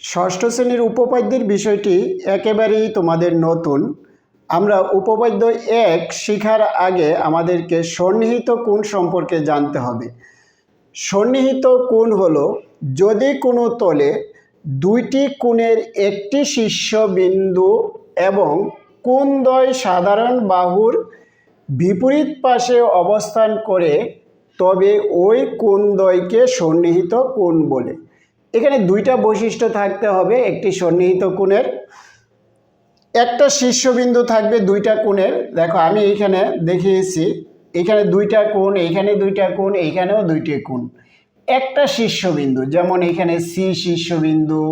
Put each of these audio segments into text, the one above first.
ষষ্ঠ শ্রেণির উপপাদ্যের বিষয়টি একেবারেই তোমাদের নতুন। আমরা উপপাদ্য এক শিখার আগে আমাদেরকে সন্নিহিত কোণ সম্পর্কে জানতে হবে। সন্নিহিত কোণ হলো, যদি কোনো তলে দুইটি কোণের একটি শীর্ষবিন্দু এবং কোণদ্বয় সাধারণ বাহুর বিপরীত পাশে অবস্থান করে, তবে ওই কোণদ্বয়কে সন্নিহিত কোণ বলে। এখানে দুইটা বৈশিষ্ট্য থাকতে হবে, একটি সন্নিহিত কোণের, একটা শীর্ষবিন্দু থাকবে দুইটা কোণের। দেখো, আমি এইখানে দেখিয়েছি, এখানে দুইটা কোণ এইখানে দুইটা কোণ এইখানেও দুইটি কোণ। একটা শীর্ষবিন্দু, যেমন এখানে সি শীর্ষবিন্দু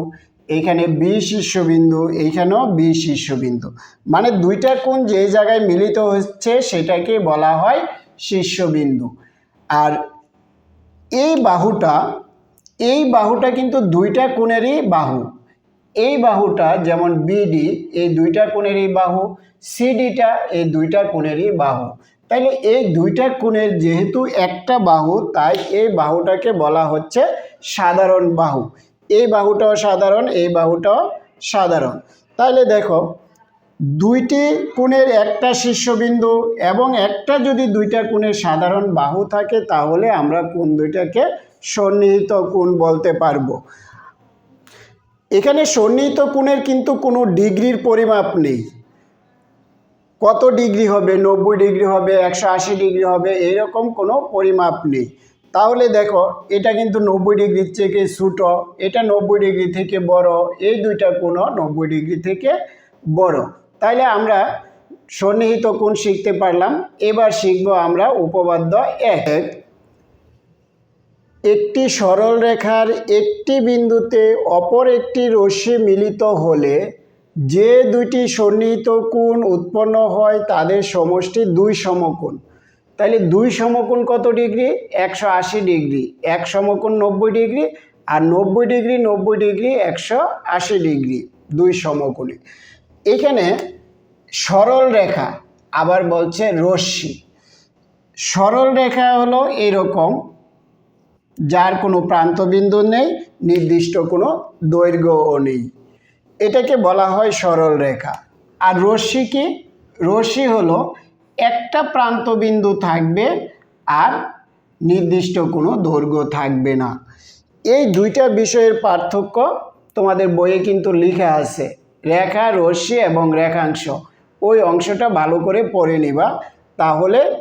এইখানে বি শীর্ষবিন্দু এইখানেও বি শীর্ষবিন্দু। মানে দুইটা কোণ যে জায়গায় মিলিত হচ্ছে, সেটাকে বলা হয় শীর্ষবিন্দু। আর এই বাহুটা এই বাহুটা কিন্তু দুইটা কোণেরই বাহু। এই বাহুটা যেমন বিডি এই দুইটা কোণেরই বাহু। সিডিটা এই দুইটা কোণেরই বাহু। তাইলে এই দুইটা কোণের যেহেতু একটা বাহু, তাই এই বাহুটাকে বলা হচ্ছে সাধারণ বাহু। এই বাহুটাও সাধারণ, এই বাহুটাও সাধারণ। তাহলে দেখো, দুইটি কোণের একটা শীর্ষবিন্দু এবং একটা যদি দুইটা কোণের সাধারণ বাহু থাকে, তাহলে আমরা কোণ দুইটাকে সন্নিহিত কোণ বলতে পারব। এখানে সন্নিহিত কোণের কিন্তু কোনো ডিগ্রির পরিমাপ নেই। কত ডিগ্রি হবে? নব্বই ডিগ্রি হবে, একশো আশি ডিগ্রি হবে, এরকম কোনো পরিমাপ নেই। তাহলে দেখো, এটা কিন্তু নব্বই ডিগ্রির থেকে ছোটো, এটা নব্বই ডিগ্রি থেকে বড়, এই দুইটা কোণও নব্বই ডিগ্রি থেকে বড়। তাইলে আমরা সন্নিহিত কোণ শিখতে পারলাম। এবার শিখব আমরা উপপাদ্য এক। একটি সরল রেখার একটি বিন্দুতে অপর একটি রশ্মি মিলিত হলে যে দুইটি সন্নিহিত কোণ উৎপন্ন হয় তাদের সমষ্টি দুই সমকোণ। তাহলে দুই সমকোণ কত ডিগ্রি? একশো আশি ডিগ্রি। এক সমকোণ নব্বই ডিগ্রি আর নব্বই ডিগ্রি নব্বই ডিগ্রি, একশো আশি ডিগ্রি দুই সমকোণে। এখানে সরল রেখা আবার বলছে রশ্মি। সরল রেখা হলো এরকম যার কোনো প্রান্তবিন্দু নেই, নির্দিষ্ট কোনো দৈর্ঘ্যও নেই। এটাকে বলা হয় সরল রেখা। আর রশ্মি কি? রশ্মি হলো একটা প্রান্তবিন্দু থাকবে আর নির্দিষ্ট কোনো দৈর্ঘ্য থাকবে না। এই দুইটা বিষয়ের পার্থক্য তোমাদের বইয়ে কিন্তু লেখা আছে। রেখা, রশ্মি এবং রেখাংশ। ওই অংশটা ভালো করে পড়ে নিবা। তাহলে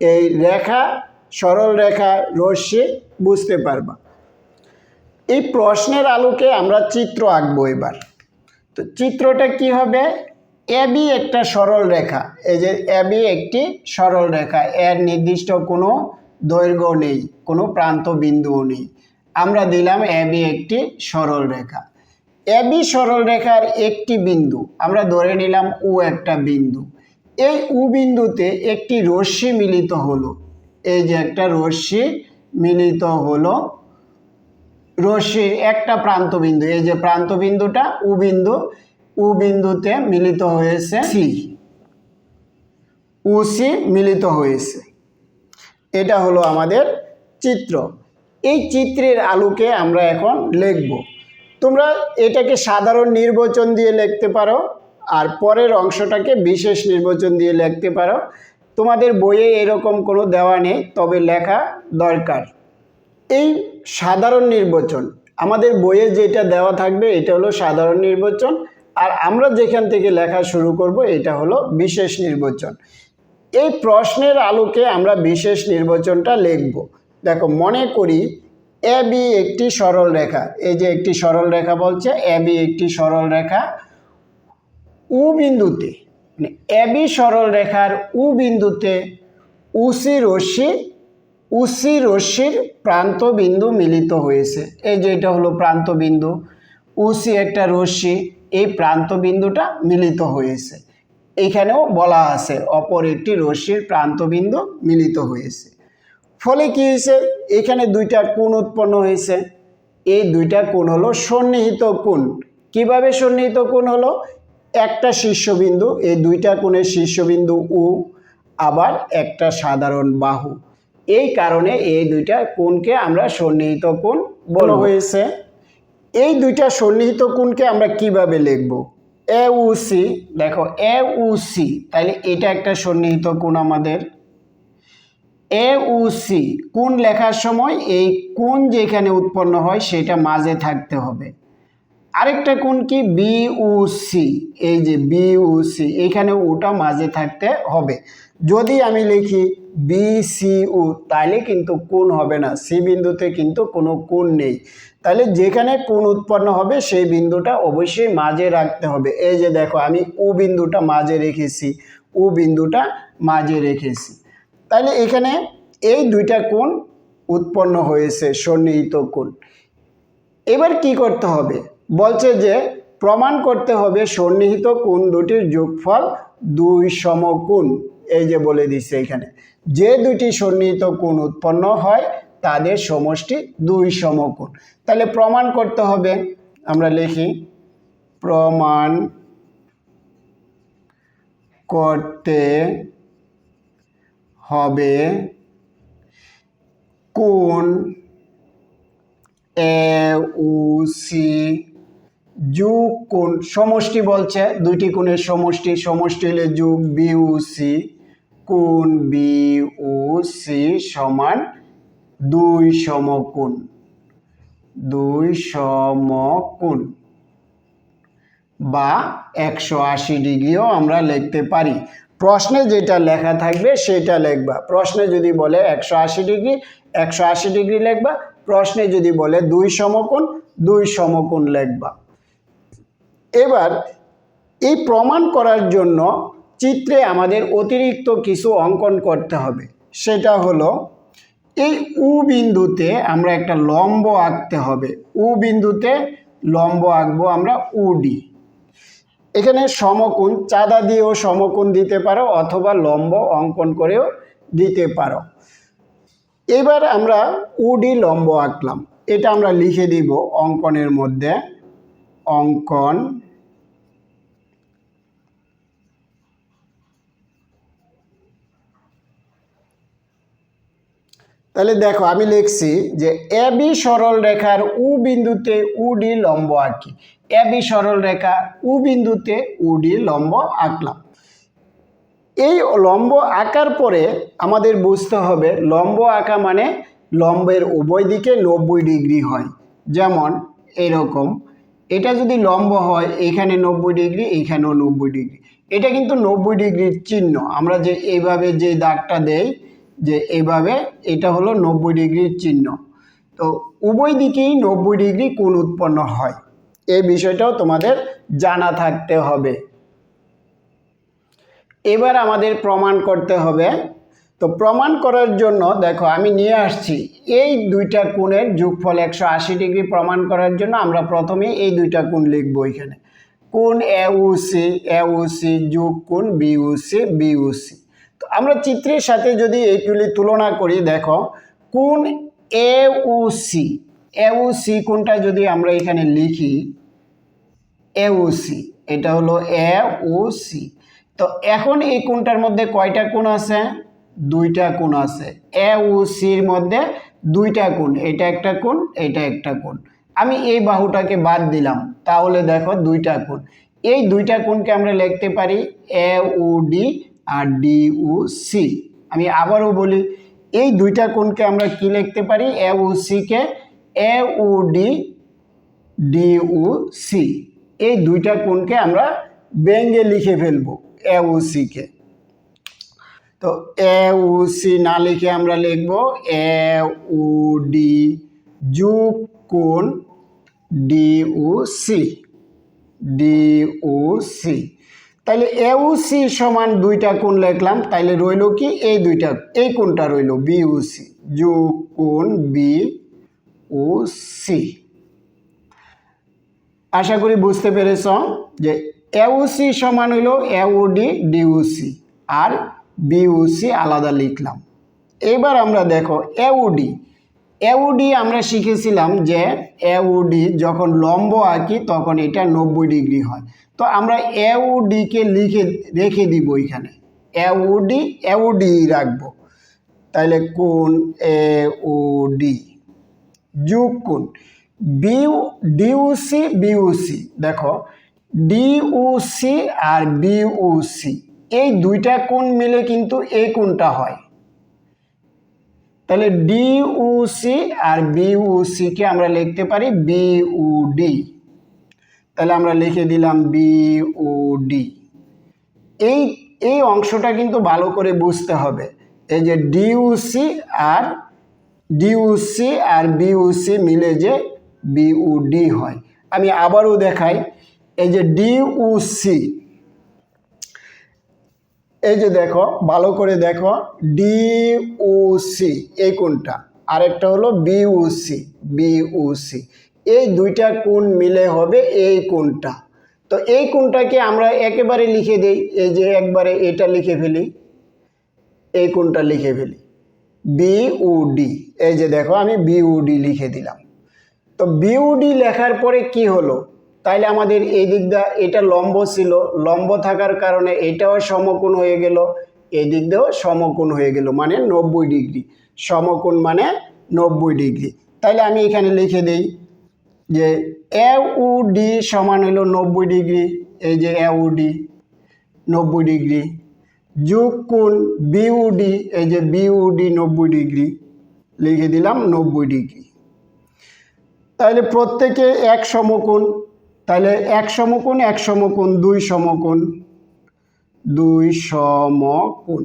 এই রেখা সরল রেখা রশ্মি বুঝতে পারবা। এই প্রশ্নের আলোকে আমরা চিত্র আঁকবো এবার। তো চিত্রটা কি হবে? এবি একটা সরল রেখা। এই যে এবি একটি সরল রেখা। এর নির্দিষ্ট কোনো দৈর্ঘ্য নেই, কোনো প্রান্ত বিন্দুও নেই। আমরা দিলাম এবি একটি সরল রেখা। এবি সরল রেখার একটি বিন্দু, আমরা ধরে নিলাম ও একটা বিন্দু। এই উ বিন্দুতে একটি রশ্মি মিলিত হলো। এই যে একটা রশ্মি মিলিত হলো। রশ্মি একটা প্রান্তবিন্দু, এই যে প্রান্তবিন্দুটা উ বিন্দু, উ বিন্দুতে মিলিত হয়েছে সি। উ সি মিলিত হয়েছে। এটা হলো আমাদের চিত্র। এই চিত্রের আলোকে আমরা এখন লিখব। তোমরা এটাকে সাধারণ নির্বাচন দিয়ে লিখতে পারো, আর পরের অংশটাকে বিশেষ নির্বাচন দিয়ে লিখতে পারো। তোমাদের বইয়ে এরকম কোনো দেওয়া নেই, তবে লেখা দরকার। এই সাধারণ নির্বাচন, আমাদের বইয়ে যেটা দেওয়া থাকবে এটা হলো সাধারণ নির্বাচন, আর আমরা যেখান থেকে লেখা শুরু করব এটা হলো বিশেষ নির্বাচন। এই প্রশ্নের আলোকে আমরা বিশেষ নির্বাচনটা লিখব। দেখো, মনে করি এ বি একটি সরল রেখা, এই যে একটি সরল রেখা বলছে, এ বি একটি সরল রেখা, উ বিন্দুতে এবি সরল রেখার উ বিন্দুতে উসি রশ্মি, উসি রশ্মির প্রান্ত বিন্দু মিলিত হয়েছে। এই যে এটা হলো প্রান্ত বিন্দু, উসি একটা রশ্মি, এই প্রান্ত বিন্দুটা মিলিত হয়েছে। এখানেও বলা আছে অপর একটি রশ্মির প্রান্তবিন্দু মিলিত হয়েছে। ফলে কি হয়েছে? এখানে দুইটা কোণ উৎপন্ন হয়েছে। এই দুইটা কোণ হলো সন্নিহিত কোণ। কীভাবে সন্নিহিত কোণ হলো? একটা শীর্ষবিন্দু এই দুইটা কোণের শীর্ষবিন্দু উ আবার একটা সাধারণ বাহু। এই কারণে এই দুইটা কোণকে আমরা সন্নিহিত কোণ বলা হয়েছে। এই দুইটা সন্নিহিত কোণকে আমরা কীভাবে লিখব? এ সি দেখো এ উ সি তাহলে এটা একটা সন্নিহিত কোণ আমাদের। এ উ সি কোণ লেখার সময় এই কোণ যেখানে উৎপন্ন হয় সেটা মাঝে থাকতে হবে। আরেকটা কোণ কি? বিউসি এই যে বিউসি এখানে ওটা মাঝে থাকতে হবে। যদি আমি লিখি বি সি তাহলে কিন্তু কোণ হবে না। সি বিন্দুতে কিন্তু কোনো কোণ নেই। তাহলে যেখানে কোণ উৎপন্ন হবে, সেই বিন্দুটা অবশ্যই মাঝে রাখতে হবে। এই যে দেখো, আমি উ বিন্দুটা মাঝে রেখেছি। উ বিন্দুটা মাঝে রেখেছি। তাহলে এখানে এই দুইটা কোণ উৎপন্ন হয়েছে, সন্নিহিত কোণ। এবার কি করতে হবে? বলছে যে, প্রমাণ করতে হবে সন্নিহিত কোণ দুটির যোগফল দুই সমকোণ। এই যে বলে দিচ্ছে এখানে, যে দুটি সন্নিহিত কোণ উৎপন্ন হয়, তাদের সমষ্টি দুই সমকোণ। তাহলে প্রমাণ করতে হবে। আমরা লিখি, প্রমাণ করতে হবে কোন এ সি যুগ কোণ, সমষ্টি বলছে, দুইটি কোণের সমষ্টি সমষ্টি হলে যুগ বিউসি কোণ, বি, উ, সি সমান দুই সমকোণ দুই সমকোণ, বা একশো আশি ডিগ্রিও আমরা লিখতে পারি। প্রশ্নে যেটা লেখা থাকবে সেটা লিখবা। প্রশ্নে যদি বলে একশো আশি ডিগ্রি, একশো আশি ডিগ্রি লিখবা। প্রশ্নে যদি বলে দুই সমকোণ দুই সমকোণ লিখবা। এবার এই প্রমাণ করার জন্য চিত্রে আমাদের অতিরিক্ত কিছু অঙ্কন করতে হবে। সেটা হলো, এই উ বিন্দুতে আমরা একটা লম্ব আঁকতে হবে। উ বিন্দুতে লম্ব আঁকবো আমরা উডি এখানে সমকোণ, চাঁদা দিয়েও সমকোণ দিতে পারো অথবা লম্ব অঙ্কন করেও দিতে পারো। এবার আমরা উডি লম্ব আঁকলাম। এটা আমরা লিখে দিব অঙ্কনের মধ্যে। অঙ্কন তাহলে দেখো, আমি লিখছি যে এ বি সরল রেখার উ বিন্দুতে উডি লম্ব আঁকি। এ বি সরল রেখা উ বিন্দুতে উডি লম্ব আঁকলাম। এই লম্ব আঁকার পরে আমাদের বুঝতে হবে, লম্ব আঁকা মানে লম্বের উভয় দিকে নব্বই ডিগ্রি হয়। যেমন, এরকম। এটা যদি লম্ব হয়, এখানে নব্বই ডিগ্রি এইখানেও নব্বই ডিগ্রি। এটা কিন্তু নব্বই ডিগ্রির চিহ্ন। আমরা যে এইভাবে যে দাগটা দেই, যে এইভাবে এটা হলো নব্বই ডিগ্রির চিহ্ন। তো উভয় দিকেই নব্বই ডিগ্রি কোণ উৎপন্ন হয়। এই বিষয়টাও তোমাদের জানা থাকতে হবে। এবার আমাদের প্রমাণ করতে হবে তো প্রমাণ করার জন্য দেখো, আমি নিয়ে আসছি। এই দুইটা কোণের যোগফল একশো আশি ডিগ্রি প্রমাণ করার জন্য আমরা প্রথমে এই দুইটা কোণ লিখব এখানে। কোণ উ সি যোগ কোণ B O C, B O C. তো আমরা চিত্রের সাথে যদি এইগুলি তুলনা করি, দেখো, কোণ এ উ সি, এ উ সি কোণটা যদি আমরা এখানে লিখি, এ উ সি, এটা হলো এ উ সি। তো এখন এই কোনটার মধ্যে কয়টা কোণ আছে? দুইটা কোণ আছে। এ উ সির মধ্যে দুইটা কোণ, এটা একটা কোণ, এটা একটা কোণ। আমি এই বাহুটাকে বাদ দিলাম, তাহলে দেখো দুইটা কোণ। এই দুইটা কোণকে আমরা লিখতে পারি এ ও ডি আর ডি ও সি। আমি আবারও বলি, এই দুইটা কোণকে আমরা কি লিখতে পারি? A O সিকে A O D D O C. এই দুইটা কোণকে আমরা ব্যঙ্গে লিখে ফেলব, এ উ সিকে তো এ, উ, সি না লিখে আমরা লিখব এ, উ, ডি, যুগ, কোণ, D, O, C. D, O, C. তাহলে এ, উ, সি সমান দুইটা কোণ লিখলাম তাহলে রইল কি এই দুইটা, এই কোণটা রইল, বি, উ, সি। যুগ, কোণ, বি, উ, সি। আশা করি বুঝতে পেরেছ যে এউসি সমান হইল এউডি ডিউসি আর বিউসি আলাদা লিখলাম। এবার আমরা দেখো এউডি এউডি আমরা শিখেছিলাম যে এউডি যখন লম্ব আঁকি তখন এটা নব্বই ডিগ্রি হয়। তো আমরা এউডিকে লিখে, রেখে দিব এখানে। এউডি এউডি রাখব। তাহলে কোন এউডি যুগ কোন বিউ ডিউসি বিউসি দেখো ডিউসি আর বিউসি এই দুইটা কোণ মিলে কিন্তু এই কোণটা হয়। তাহলে ডিউসি আর বিউসিকে আমরা লিখতে পারি বিউডি তাহলে আমরা লিখে দিলাম বিউডি এই এই অংশটা কিন্তু ভালো করে বুঝতে হবে। এই যে ডিউসি আর ডিউসি আর বিউসি মিলে যে বিউডি হয়। আমি আবারও দেখাই, এই যে ডিউসি এই যে দেখো, ভালো করে দেখো ডিউসি এই কোনটা আরেকটা হলো বিউসি বিউসি এই দুইটা কোণ মিলে হবে এই কোণটা। তো এই কোণটাকে আমরা একেবারে লিখে দেই, এই যে একবারে এটা লিখে ফেলি, এই কোণটা লিখে ফেলি। বিউডি এই যে দেখো, আমি বিউডি লিখে দিলাম। তো বিউডি লেখার পরে কি হলো? তাইলে আমাদের এই দিকটা এটা লম্ব ছিল। লম্ব থাকার কারণে এটাও সমকোণ হয়ে গেল, এই দিক দিয়েও সমকোণ হয়ে গেল মানে নব্বই ডিগ্রি। সমকোণ মানে নব্বই ডিগ্রি। তাইলে আমি এখানে লিখে দিই যে ডি সমান হলো নব্বই ডিগ্রি, এই যে ডি নব্বই ডিগ্রি। যোগ কোণ বিউডি এই যে বিউডি নব্বই ডিগ্রি, লিখে দিলাম নব্বই ডিগ্রি। তাহলে প্রত্যেকে এক সমকোণ তাহলে এক সমকোণ এক সমকোণ, দুই সমকোণ দুই সমকোণ।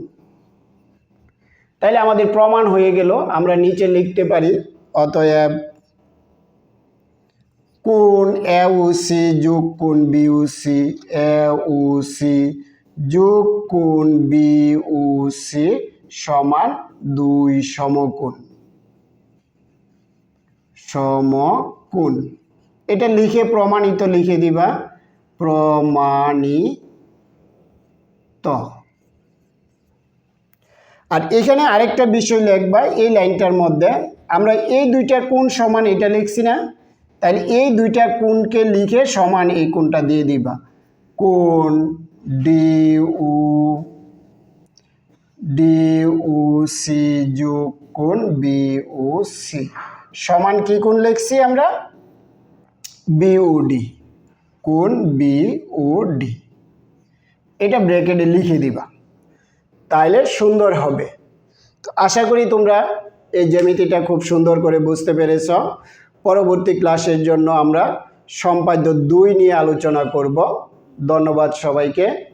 তাহলে আমাদের প্রমাণ হয়ে গেল, আমরা নিচে লিখতে পারি, অতএব কোণ এউসি যোগ কোণ বিউসি এউসি যোগ কোণ বিউসি সমান দুই সমকোণ। সমকোণ। এটা লিখে প্রমাণিত লিখে দিবা। প্রমাণিত। আর এখানে আরেকটা বিষয় লিখবা, এই লাইনটার মধ্যে। আমরা এই দুইটা কোণ সমান এটা লিখছি না, তাহলে এই দুইটা কোণকে লিখে সমান এই কোণটা দিয়ে দিবা। কোণ ডিউ ডিউ সি যোগ কোণ বিউ সি। সমান কি কোণ লিখছি আমরা? বিওডি কোন বিওডি এটা ব্র্যাকেটে লিখে দিবা। তাইলে সুন্দর হবে। তো আশা করি তোমরা এই জ্যামিতিটা খুব সুন্দর করে বুঝতে পেরেছ। পরবর্তী ক্লাসের জন্য আমরা সম্পাদ্য দুই নিয়ে আলোচনা করব। ধন্যবাদ সবাইকে।